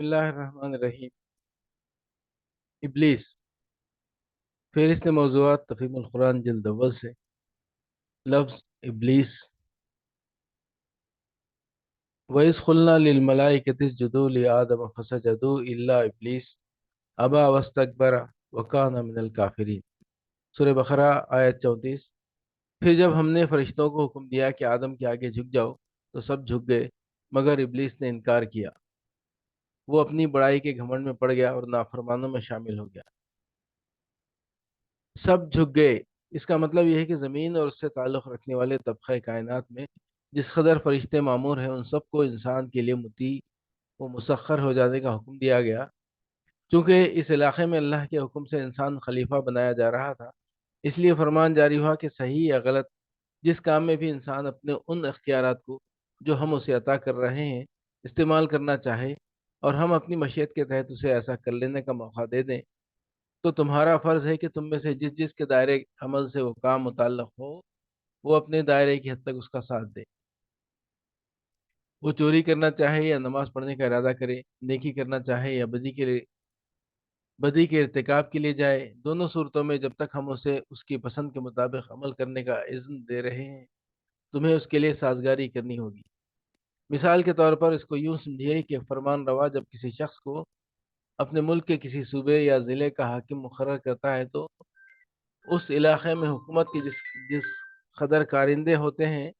बिस्मिल्लाहिर्रहमानिर्रहीम। इब्लीस फेरिस्त मौजूद तफीम कुरान जल्द अव्वल से। लफ्ज़ इब्लीस। वइस खुलना लिलमलाइकतिस जुदू आदम फसजदू इल्ला इब्लीस। अबा वस्तकबर वकान मिनल काफिरीन। सूरह बकरा, आयत चौंतीस। फिर जब हमने फरिश्तों को हुक्म दिया कि आदम के आगे झुक जाओ तो सब झुक गए, मगर इब्लीस ने इनकार किया। वो अपनी बड़ाई के घमंड में पड़ गया और नाफरमानों में शामिल हो गया। सब झुक गए। इसका मतलब यह है कि ज़मीन और उससे ताल्लुक़ रखने वाले तबक़े कायनात में जिस कदर फरिश्ते मामूर हैं, उन सबको इंसान के लिए मुती व मुसखर हो जाने का हुक्म दिया गया। चूँकि इस इलाके में अल्लाह के हुक्म से इंसान खलीफा बनाया जा रहा था, इसलिए फरमान जारी हुआ कि सही या गलत, जिस काम में भी इंसान अपने उन अख्तियार को, जो हम उसे अता कर रहे हैं, इस्तेमाल करना चाहे और हम अपनी मशीयत के तहत उसे ऐसा कर लेने का मौका दे दें तो तुम्हारा फ़र्ज़ है कि तुम में से जिस जिस के दायरे अमल से वो काम मुतल हो, वो अपने दायरे की हद तक उसका साथ दे। वो चोरी करना चाहे या नमाज़ पढ़ने का इरादा करे, नेकी करना चाहे या बदी के बदी के इरतकब के लिए जाए, दोनों सूरतों में जब तक हम उसे उसकी पसंद के मुताबिक अमल करने का इज़्न दे रहे हैं, तुम्हें उसके लिए साजगारी करनी होगी। मिसाल के तौर पर इसको यूँ समझिए कि फरमान रवा जब किसी शख्स को अपने मुल्क के किसी सूबे या ज़िले का हाकिम मुकर करता है तो उस इलाके में हुकूमत के जिस जिस कदर कारिंदे होते हैं,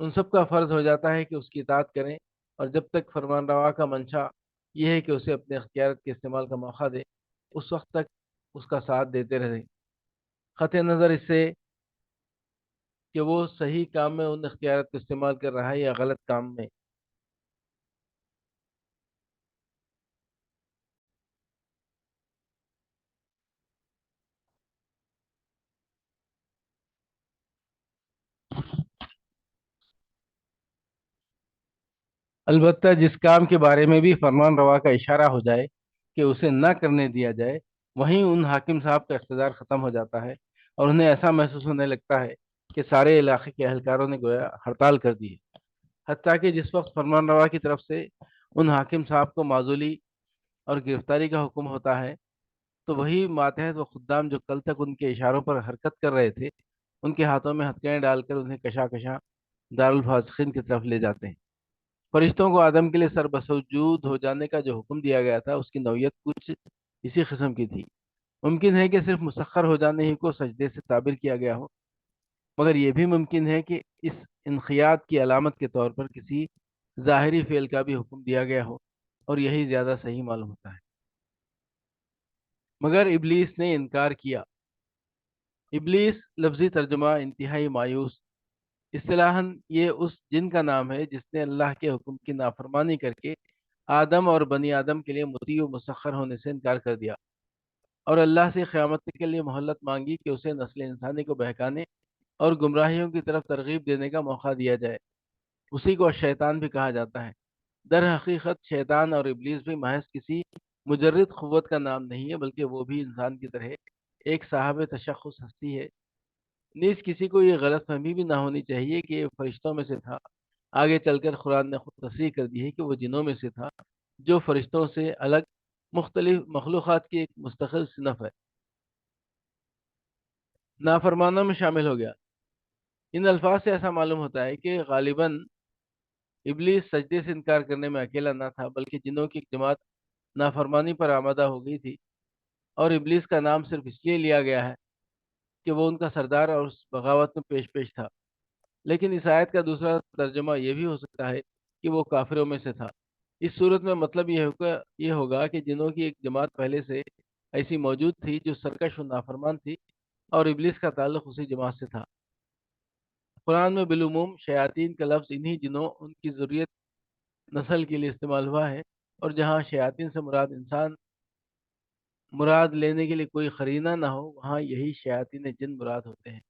उन सब का फ़र्ज़ हो जाता है कि उसकी इतात करें और जब तक फरमान रवा का मंशा यह है कि उसे अपने अख्तियार के इस्तेमाल का मौका दे, उस वक्त तक उसका साथ देते रहें। ख़त नज़र इससे कि वो सही काम में उन अख्तियार को इस्तेमाल कर रहा है या गलत काम में? अलबत्ता जिस काम के बारे में भी फरमान रवा का इशारा हो जाए कि उसे न करने दिया जाए, वहीं उन हाकिम साहब का इकतदार ख़त्म हो जाता है और उन्हें ऐसा महसूस होने लगता है कि सारे इलाके के अहलकारों ने गोया हड़ताल कर दी है। हती कि जिस वक्त फरमान रवा की तरफ़ से उन हाकिम साहब को माजूली और गिरफ्तारी का हुक्म होता है तो वही मातहत व खुदाम जो कल तक उनके इशारों पर हरकत कर रहे थे, उनके हाथों में हथकड़ें डालकर उन्हें कशा कशा दारुलफासिन की तरफ़ ले जाते हैं। फरिश्तों को आदम के लिए सरबसूद हो जाने का जो हुक्म दिया गया था, उसकी नौीयत कुछ इसी किस्म की थी। मुमकिन है कि सिर्फ़ मुसखर हो जाने ही को सजदे से ताबिर किया गया हो मगर यह भी मुमकिन है कि इस इनखियात की अलामत के तौर पर किसी ज़ाहरी फ़ेल का भी हुक्म दिया गया हो और यही ज़्यादा सही मालूम होता है। मगर इबलीस ने इनकार किया। इबलीस लफ्ज़ी तर्जुमा इंतहाई मायूस। असलाहन ये उस जिन का नाम है जिसने अल्लाह के हुक्म की नाफरमानी करके आदम और बनी आदम के लिए मुती मुसखर होने से इनकार कर दिया और अल्लाह से क़्यामत के लिए मोहलत मांगी कि उसे नस्ल इंसानी को बहकाने और गुमराहियों की तरफ़ तरगीब देने का मौका दिया जाए। उसी को शैतान भी कहा जाता है। दर हकीकत शैतान और इबलीस भी महज किसी मुजरद क़वत का नाम नहीं है, बल्कि वो भी इंसान की तरह एक साहब तशखस हस्ती है। नीज किसी को ये गलत फहमी भी ना होनी चाहिए कि ये फरिश्तों में से था। आगे चलकर कुरान ने खुद तस्री कर दी है कि वो जिनों में से था, जो फरिश्तों से अलग मुख्तलिफ़ मखलूक़ की एक मुस्तकिल सिनफ है। नाफरमानों में शामिल हो गया। इन अल्फाज से ऐसा मालूम होता है कि गालिबा इबलीस सजदे से इनकार करने में अकेला ना था, बल्कि जिनों की जमात नाफरमानी पर आमादा हो गई थी। और इबलीस का नाम सिर्फ़ इसलिए लिया गया है कि वो उनका सरदार और उस बगावत में पेश पेश था। लेकिन इस आयत का दूसरा तर्जमा यह भी हो सकता है कि वो काफिरों में से था। इस सूरत में मतलब ये होगा ये होगा कि जिनों की एक जमात पहले से ऐसी मौजूद थी जो सरकश और नाफरमान थी और इबलिस का ताल्लुक उसी जमात से था। कुरान में बिलूम शयातीन का लफ्ज़ इन्हीं जिनों उनकी ज़रूरत नस्ल के लिए इस्तेमाल हुआ है और जहाँ शयातीन से मुराद इंसान, मुराद लेने के लिए कोई खरीना ना हो, वहाँ यही शयातीन जिन मुराद होते हैं।